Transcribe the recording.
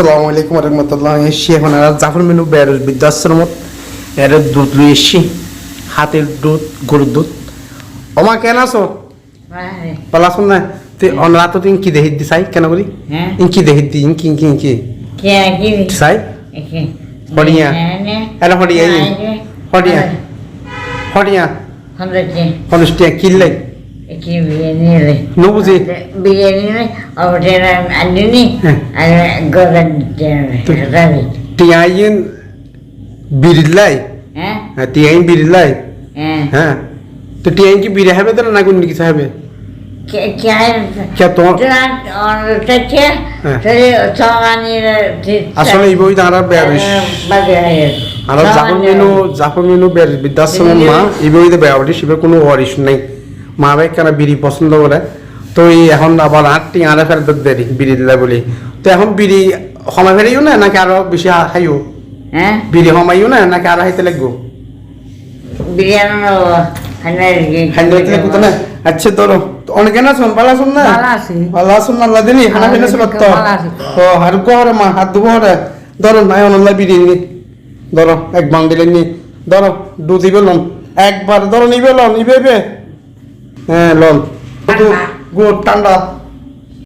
আসসালামু আলাইকুম রহমতুল্লাহ। এসছি এখন আর জাফর মেনু বেরোজ বৃদ্ধাশ্রমত। এর দুধ লই এসছি। হাতের দুধ গরুর দুধ। ওমা কেন আছো? Vale. পালাছো না। তে অনরা তো ইনকি দেহি দি চাই কেন হ্যাঁ। ইনকি দেহি দি ইনকি ইনকি ইনকি। কে aquí চাই aquí Hodía. Era hodía ahí. Hodía. হরিয়া ¿Dónde বুঝি viene ahora andini হ্যাঁ। ada godan Tuh. tadi টিয়াইন হ্যাঁ টিয়াইন বিরিলাই eh হ্যাঁ তো টিয়াইন কি বিরে হবে তো না কোন কিছু হবে কে তোমার আসলে এই বই তারা বেয়ারিস আর জাফর মেনু জাফর মেনু বের বৃদ্ধাশ্রম মা এই বইতে বেয়ারিস এবার কোনো ওয়ারিশ নাই মা ভাই কেন বিড়ি পছন্দ করে? তো এই এখন আবার আটটি আড়ে ফের দেরি বিড়ি দিলে বলি। তো এখন বিড়ি সময় ফেরিও না নাকি আরও বেশি খাইও Eh? বিড়ি সমাইও না নাকি আরও খাইতে লাগবো? আচ্ছা অনেকে না শোন ভালো না? ভালো আছি। ভালো আছেন না আল্লাহ দিনি? খানা ফেলে ছিল তো। ও মা হাত ধুবো হরে। ধরো নাই অনল্লা বিড়ি নি ধরো এক বান্ডিলে নি ধরো দু দিবে লন একবার ধরো নিবে লন নিবে হ্যাঁ লল। গুড় ঠান্ডা।